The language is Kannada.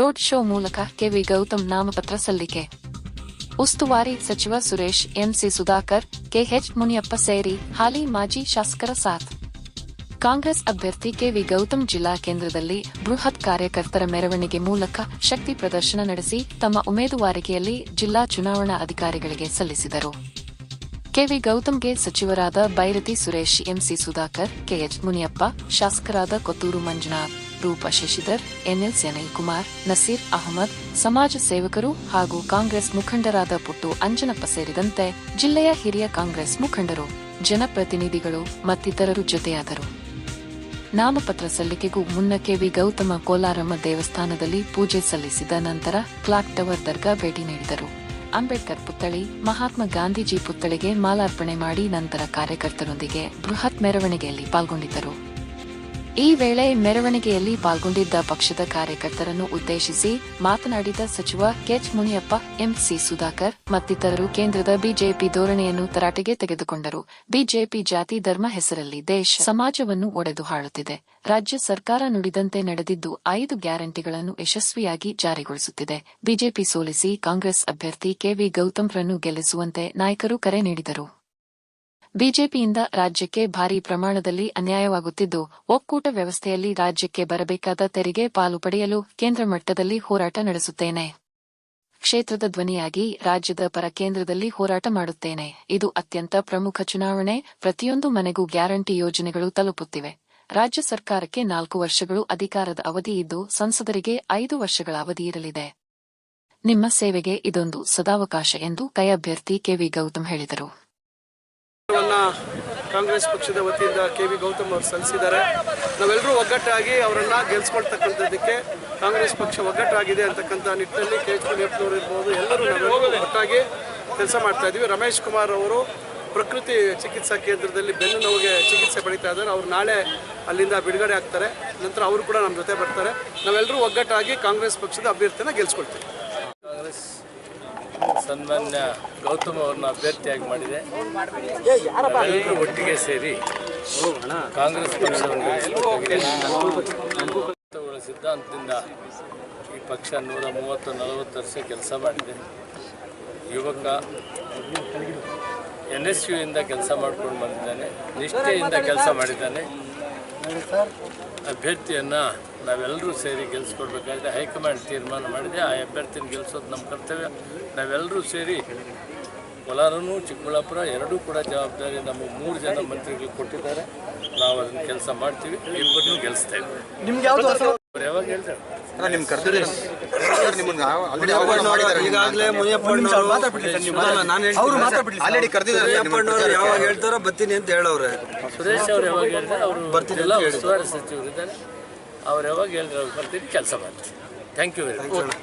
ರೋಡ್ ಶೋ ಮೂಲಕ ಕೆವಿ ಗೌತಮ್ ನಾಮಪತ್ರ ಸಲ್ಲಿಕೆ. ಉಸ್ತುವಾರಿ ಸಚಿವ ಸುರೇಶ್, ಎಂಸಿ ಸುಧಾಕರ್, ಕೆಎಚ್ ಮುನಿಯಪ್ಪ ಸೇರಿ ಹಾಲಿ ಮಾಜಿ ಶಾಸಕರ ಸಾಥ್. ಕಾಂಗ್ರೆಸ್ ಅಭ್ಯರ್ಥಿ ಕೆವಿ ಗೌತಮ್ ಜಿಲ್ಲಾ ಕೇಂದ್ರದಲ್ಲಿ ಬೃಹತ್ ಕಾರ್ಯಕರ್ತರ ಮೆರವಣಿಗೆ ಮೂಲಕ ಶಕ್ತಿ ಪ್ರದರ್ಶನ ನಡೆಸಿ ತಮ್ಮ ಉಮೇದುವಾರಿಕೆಯಲ್ಲಿ ಜಿಲ್ಲಾ ಚುನಾವಣಾ ಅಧಿಕಾರಿಗಳಿಗೆ ಸಲ್ಲಿಸಿದರು. ಕೆವಿ ಗೌತಮ್ಗೆ ಸಚಿವರಾದ Byrathi Suresh, M C Sudhakar, K H Muniyappa, ಶಾಸಕರಾದ ಕೊತ್ತೂರು ಮಂಜುನಾಥ್, ರೂಪ ಶಶಿಧರ್, ಎನ್ಎಲ್ ಸೆನಿಲ್ ಕುಮಾರ್ ನಸೀರ್ ಅಹಮದ್, ಸಮಾಜ ಸೇವಕರು ಹಾಗೂ ಕಾಂಗ್ರೆಸ್ ಮುಖಂಡರಾದ ಪುಟ್ಟು ಅಂಜನಪ್ಪ ಸೇರಿದಂತೆ ಜಿಲ್ಲೆಯ ಹಿರಿಯ ಕಾಂಗ್ರೆಸ್ ಮುಖಂಡರು, ಜನಪ್ರತಿನಿಧಿಗಳು ಮತ್ತಿತರರು ಜೊತೆಯಾದರು. ನಾಮಪತ್ರ ಸಲ್ಲಿಕೆಗೂ ಮುನ್ನ ಕೆವಿ ಗೌತಮ ಕೋಲಾರಮ್ಮ ದೇವಸ್ಥಾನದಲ್ಲಿ ಪೂಜೆ ಸಲ್ಲಿಸಿದ ನಂತರ ಕ್ಲಾಕ್ ಟವರ್ ದರ್ಗಾ ಭೇಟಿ ನೀಡಿದರು. ಅಂಬೇಡ್ಕರ್ ಪುತ್ಥಳಿ ಮಹಾತ್ಮ ಗಾಂಧೀಜಿ ಪುತ್ಥಳಿಗೆ ಮಾಲಾರ್ಪಣೆ ಮಾಡಿ ನಂತರ ಕಾರ್ಯಕರ್ತರೊಂದಿಗೆ ಬೃಹತ್ ಮೆರವಣಿಗೆಯಲ್ಲಿ ಪಾಲ್ಗೊಂಡಿದ್ದರು. ಈ ವೇಳೆ ಮೆರವಣಿಗೆಯಲ್ಲಿ ಪಾಲ್ಗೊಂಡಿದ್ದ ಪಕ್ಷದ ಕಾರ್ಯಕರ್ತರನ್ನು ಉದ್ದೇಶಿಸಿ ಮಾತನಾಡಿದ ಸಚಿವ ಕೆಚ್ ಮುನಿಯಪ್ಪ ಎಂಸಿ ಸುಧಾಕರ್ ಮತ್ತಿತರರು ಕೇಂದ್ರದ ಬಿಜೆಪಿ ಧೋರಣೆಯನ್ನು ತರಾಟೆಗೆ ತೆಗೆದುಕೊಂಡರು. ಬಿಜೆಪಿ ಜಾತಿ, ಧರ್ಮ ಹೆಸರಲ್ಲಿ ದೇಶ, ಸಮಾಜವನ್ನು ಒಡೆದು ಹಾಳುತ್ತಿದೆ. ರಾಜ್ಯ ಸರ್ಕಾರ ನುಡಿದಂತೆ ನಡೆದಿದ್ದು ಐದು ಗ್ಯಾರಂಟಿಗಳನ್ನು ಯಶಸ್ವಿಯಾಗಿ ಜಾರಿಗೊಳಿಸುತ್ತಿದೆ. ಬಿಜೆಪಿ ಸೋಲಿಸಿ ಕಾಂಗ್ರೆಸ್ ಅಭ್ಯರ್ಥಿ ಕೆವಿ ಗೌತಮ್ರನ್ನು ಗೆಲ್ಲಿಸುವಂತೆ ನಾಯಕರು ಕರೆ ನೀಡಿದರು. ಬಿಜೆಪಿಯಿಂದ ರಾಜ್ಯಕ್ಕೆ ಭಾರಿ ಪ್ರಮಾಣದಲ್ಲಿ ಅನ್ಯಾಯವಾಗುತ್ತಿದ್ದು, ಒಕ್ಕೂಟ ವ್ಯವಸ್ಥೆಯಲ್ಲಿ ರಾಜ್ಯಕ್ಕೆ ಬರಬೇಕಾದ ತೆರಿಗೆ ಪಾಲು ಪಡೆಯಲು ಕೇಂದ್ರ ಮಟ್ಟದಲ್ಲಿ ಹೋರಾಟ ನಡೆಸುತ್ತೇನೆ. ಕ್ಷೇತ್ರದ ಧ್ವನಿಯಾಗಿ ರಾಜ್ಯದ ಪರ ಕೇಂದ್ರದಲ್ಲಿ ಹೋರಾಟ ಮಾಡುತ್ತೇನೆ. ಇದು ಅತ್ಯಂತ ಪ್ರಮುಖ ಚುನಾವಣೆ, ಪ್ರತಿಯೊಂದು ಮನೆಗೂ ಗ್ಯಾರಂಟಿ ಯೋಜನೆಗಳು ತಲುಪುತ್ತಿವೆ. ರಾಜ್ಯ ಸರ್ಕಾರಕ್ಕೆ ನಾಲ್ಕು ವರ್ಷಗಳು ಅಧಿಕಾರದ ಅವಧಿ ಇದ್ದು, ಸಂಸದರಿಗೆ ಐದು ವರ್ಷಗಳ ಅವಧಿ ಇರಲಿದೆ. ನಿಮ್ಮ ಸೇವೆಗೆ ಇದೊಂದು ಸದಾವಕಾಶ ಎಂದು ಕೈ ಅಭ್ಯರ್ಥಿ ಕೆವಿ ಗೌತಮ್ ಹೇಳಿದರು. ಕಾಂಗ್ರೆಸ್ ಪಕ್ಷದ ವತಿಯಿಂದ ಕೆ ವಿ ಗೌತಮ್ ಅವರು ಸಲ್ಲಿಸಿದ್ದಾರೆ. ನಾವೆಲ್ಲರೂ ಒಗ್ಗಟ್ಟಾಗಿ ಅವರನ್ನು ಗೆಲ್ಸ್ಕೊಳ್ತಕ್ಕಂಥದ್ದಕ್ಕೆ ಕಾಂಗ್ರೆಸ್ ಪಕ್ಷ ಒಗ್ಗಟ್ಟಾಗಿದೆ ಅಂತಕ್ಕಂಥ ನಿಟ್ಟಿನಲ್ಲಿ ಕೆ ಎಚ್ ಮುನಿಯಪ್ಪನವರು ಇರ್ಬೋದು, ಎಲ್ಲರೂ ನಾವೆಲ್ಲರೂ ಒಟ್ಟಾಗಿ ಕೆಲಸ ಮಾಡ್ತಾ ಇದ್ದೀವಿ. ರಮೇಶ್ ಕುಮಾರ್ ಅವರು ಪ್ರಕೃತಿ ಚಿಕಿತ್ಸಾ ಕೇಂದ್ರದಲ್ಲಿ ಬೆನ್ನು ನೋವಿಗೆ ಚಿಕಿತ್ಸೆ ಪಡಿತಾ ಇದ್ದಾರೆ. ಅವರು ನಾಳೆ ಅಲ್ಲಿಂದ ಬಿಡುಗಡೆ ಆಗ್ತಾರೆ. ನಂತರ ಅವರು ಕೂಡ ನಮ್ಮ ಜೊತೆ ಬರ್ತಾರೆ. ನಾವೆಲ್ಲರೂ ಒಗ್ಗಟ್ಟಾಗಿ ಕಾಂಗ್ರೆಸ್ ಪಕ್ಷದ ಅಭ್ಯರ್ಥಿನ ಗೆಲ್ಸ್ಕೊಳ್ತೀವಿ. ಸನ್ಮಾನ್ಯ ಗೌತಮ್ ಅವ್ರನ್ನ ಅಭ್ಯರ್ಥಿಯಾಗಿ ಮಾಡಿದೆ. ಎಲ್ಲರೂ ಒಟ್ಟಿಗೆ ಸೇರಿ ಕಾಂಗ್ರೆಸ್ ಪಕ್ಷವನ್ನು. ಸಿದ್ಧಾಂತದಿಂದ ಈ ಪಕ್ಷ ನೂರ ಮೂವತ್ತು, ನಲವತ್ತು ವರ್ಷ ಕೆಲಸ ಮಾಡಿದೆ. ಯುವಕ ಎನ್ ಎಸ್ ಯುಯಿಂದ ಕೆಲಸ ಮಾಡ್ಕೊಂಡು ಬಂದಿದ್ದಾನೆ. ನಿಷ್ಠೆಯಿಂದ ಕೆಲಸ ಮಾಡಿದ್ದಾನೆ. ಅಭ್ಯರ್ಥಿಯನ್ನು ನಾವೆಲ್ಲರೂ ಸೇರಿ ಗೆಲ್ಲಿಸ್ಕೊಡ್ಬೇಕಾದ್ರೆ ಹೈಕಮಾಂಡ್ ತೀರ್ಮಾನ ಮಾಡಿದೆ. ಆ ಅಭ್ಯರ್ಥಿನ ಗೆಲ್ಲಿಸೋದು ನಮ್ಮ ಕರ್ತವ್ಯ. ನಾವೆಲ್ಲರೂ ಸೇರಿ ಕೋಲಾರನೂ ಚಿಕ್ಕಬಳ್ಳಾಪುರ ಎರಡೂ ಕೂಡ ಜವಾಬ್ದಾರಿ ನಮ್ಮ ಮೂರು ಜನ ಮಂತ್ರಿಗಳು ಕೊಟ್ಟಿದ್ದಾರೆ. ನಾವು ಅದನ್ನು ಕೆಲಸ ಮಾಡ್ತೀವಿ. ಇಬ್ಬರನ್ನೂ ಗೆಲ್ಲಿಸ್ತೇವೆ ನಿಮ್ಗೆ ಯಾವಾಗ ಹೇಳ್ತಾರೆ? ಯಾವಾಗ ಹೇಳ್ತಾರೋ ಬರ್ತೀನಿ ಅಂತ ಹೇಳವ್ರೆ. ಸುರೇಶ್ ಅವ್ರು ಯಾವಾಗ ಹೇಳಿದ್ರೆ ಅವರು ಅವ್ರು ಯಾವಾಗ ಹೇಳಿದ್ರೆ ಅವ್ರು ಬರ್ತೀನಿ ಕೆಲಸ ಮಾಡ್ತೀನಿ. Thank you very much